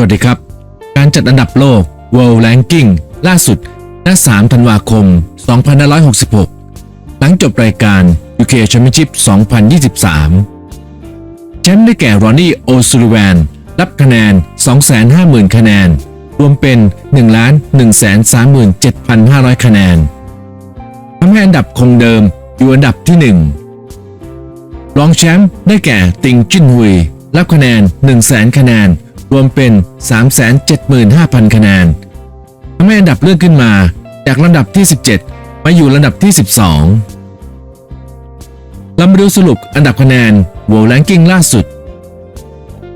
วัสดีครับ การจัดอันดับโลก World Ranking ล่าสุดณ3ธันวาคม 2566 หลังจบรายการ UK Championship 2023 แชมป์ได้แก่รอนนี่โอซูลิแวนรับคะแนน 250,000 คะแนน รวมเป็น 1,137,500 คะแนนทำให้อันดับคงเดิมอยู่อันดับที่ 1 รองแชมป์ได้แก่ติงจิ้นฮุย รับคะแนน 100,000 คะแนน รวมเป็น 375,000 คะแนนทำให้อันดับเลื่อนขึ้นมา จากลำดับที่ 17 มาอยู่ลำดับที่ 12เรามาดูสรุปอันดับคะแนน World Ranking ล่าสุด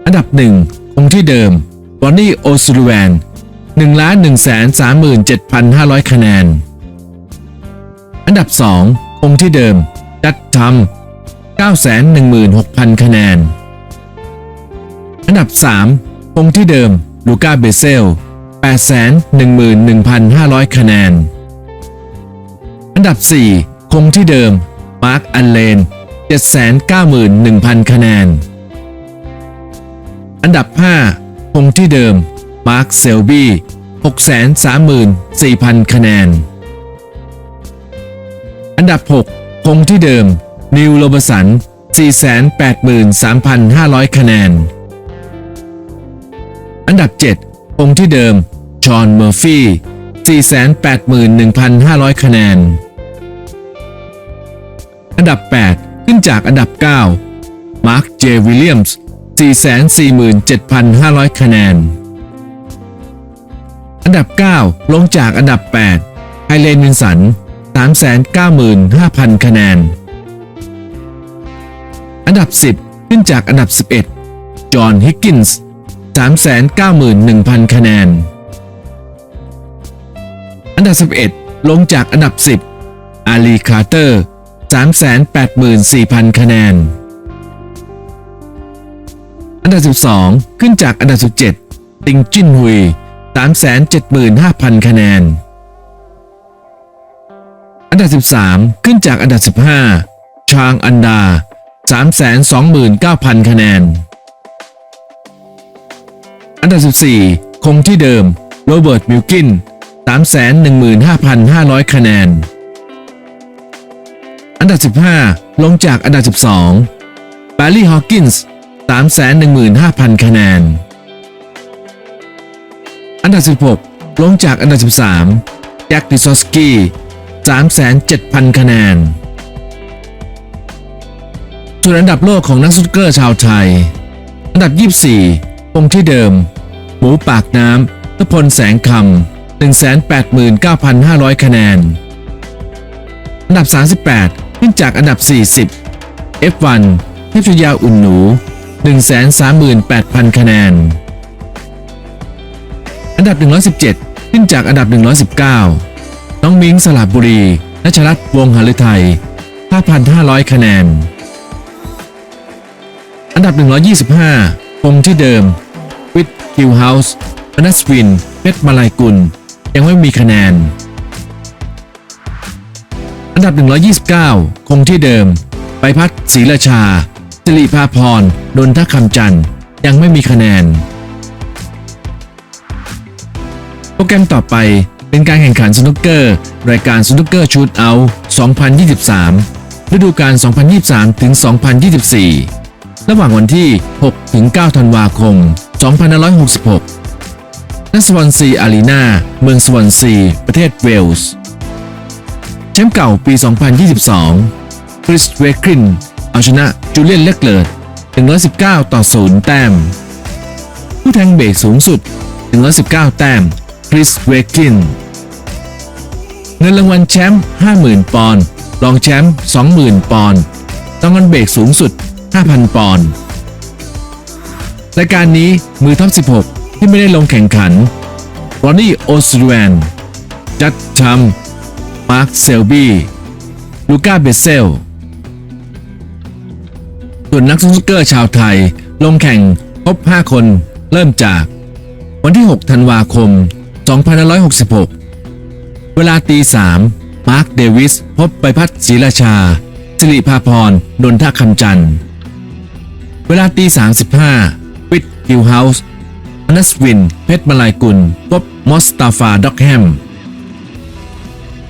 อันดับ 1 คงที่เดิมรอนนี่โอซูลิแวน1,137,500 คะแนน อันดับ 2 คงที่เดิม ดัตทัม916,000 คะแนน อันดับ 3 คงที่เดิมลูกาเบเซล 811,500 คะแนน อันดับ 4 คงที่เดิม มาร์ค อันเลน 791,000 คะแนน อันดับ 5 คงที่เดิม มาร์ค เซลบี้ 634,000 คะแนน อันดับ 6 คงที่เดิม นิวโรบสัน 483,500 คะแนน อันดับ7คงที่เดิมชอห์น เมอร์ฟี่ 481,500 คะแนน อันดับ 8 ขึ้นจากอันดับ 9 มาร์ค เจ วิลเลียมส์ 447,500 คะแนน อันดับ 9 ลงจากอันดับ 8 ไฮเลนวินสัน 395,000 คะแนน อันดับ 10 ขึ้นจากอันดับ 11 จอห์น ฮิกกินส์ 391,000 คะแนน อันดับ 11 ลงจากอันดับ 10 อาลีคาร์เตอร์ 384,000 คะแนน อันดับ 12 ขึ้นจากอันดับ 17 ติงจินฮุย 375,000 คะแนน อันดับ 13 ขึ้นจากอันดับ 15 ชางอันดา 329,000 คะแนน อันดับ 14 คงที่เดิม โรเบิร์ต มิลกิน 315,500 คะแนน อันดับ 15 ลงจากอันดับ 12 บาร์ลี่ฮอว์กินส์ 315,000 คะแนน อันดับ 16 ลงจากอันดับ 13 แจ็คดิซอสกี้ 307,000 คะแนนส่วนอันดับโลกของนักสนุกเกอร์ชาวไทย อันดับ 24 คงที่เดิม หมูปากน้ำทพลแสงคำ189,500 คะแนน อันดับ 38 ขึ้นจากอันดับ 40 F1 เทพชยาอุ่นหนู 138,000 คะแนน อันดับ 117 ขึ้นจากอันดับ 119 น้องมิงสลับบุรีนัชรัตน์วงหฤทัย 5,500 คะแนน อันดับ 125คงที่เดิม วิทคิวเฮาส์อนัสวินเพชรมาลายกุล ยังไม่มีคะแนน อันดับ 129 คงที่เดิมไปพัฒน์ศรีราชา สิริภาพรดนทคำจันทร์ยังไม่มีคะแนน โปรแกรมต่อไปเป็นการแข่งขันสนุกเกอร์ รายการสนุกเกอร์ชูตเอา 2023 ฤดูกาล 2023 ถึง 2024 ระหว่างวันที่ 6 ถึง 9 ธันวาคม 2566 ณ สวอนซีอารีนาเมืองสวอนซี ประเทศเวลส์แชมป์เก่าปี 2022 คริสเวครินเอาชนะจูเลียนเล็กเลิร์ด119 ต่อ 0 แต้ม ผู้แทงเบรกสูงสุด 119 แต้ม คริสเวคิน เงินรางวัลแชมป์ 50,000 ปอนด์ รองแชมป์ 20,000 ปอนด์รางวัลเบรกสูงสุด 5,000 ปอนด์ รายการนี้มือท็อป 16 ที่ไม่ได้ลงแข่งขันรอนนี่โอสลูแวนจัดชัมมาร์คเซลบี้ลูก้าเบเซล ส่วนนักสนุกเกอร์ชาวไทย ลงแข่งครบ 5 คนเริ่มจาก วันที่ 6 ธันวาคม 2566 เวลาตี 3 มาร์คเดวิส พบไปพัฒน์ศรีราชา สิริภาพรดนทคำจันทร์ เวลาตี 35 วิทคิวเฮาส์อนัสวิน เพชรมาลายกุลพบมอสตาฟาด็อกแฮม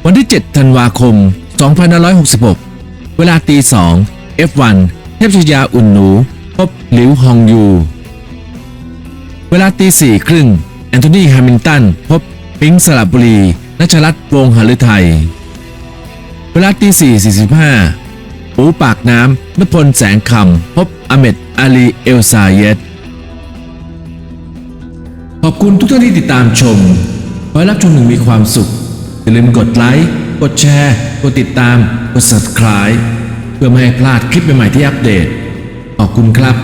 วันที่ 7 ธันวาคม 2566 เวลาตี 2 F1 เทพชยาอุ่นหนู พบหลิวฮองยู เวลาตี4ครึ่ง แอนโทนีแฮมิลตัน พบปิงสระบุรีนัชรัตน์วงศ์หฤทัย เวลาตี4 45ปูปากน้ำนพลแสงคำ พบอเมดอาลีเอลซาเยต ขอบคุณทุกท่านที่ติดตามชม ขอให้รับชมหนึ่งมีความสุข อย่าลืมกดไลค์ กดแชร์ กดติดตาม กด subscribe เพื่อไม่ให้พลาดคลิปใหม่ๆที่อัปเดต ขอบคุณครับ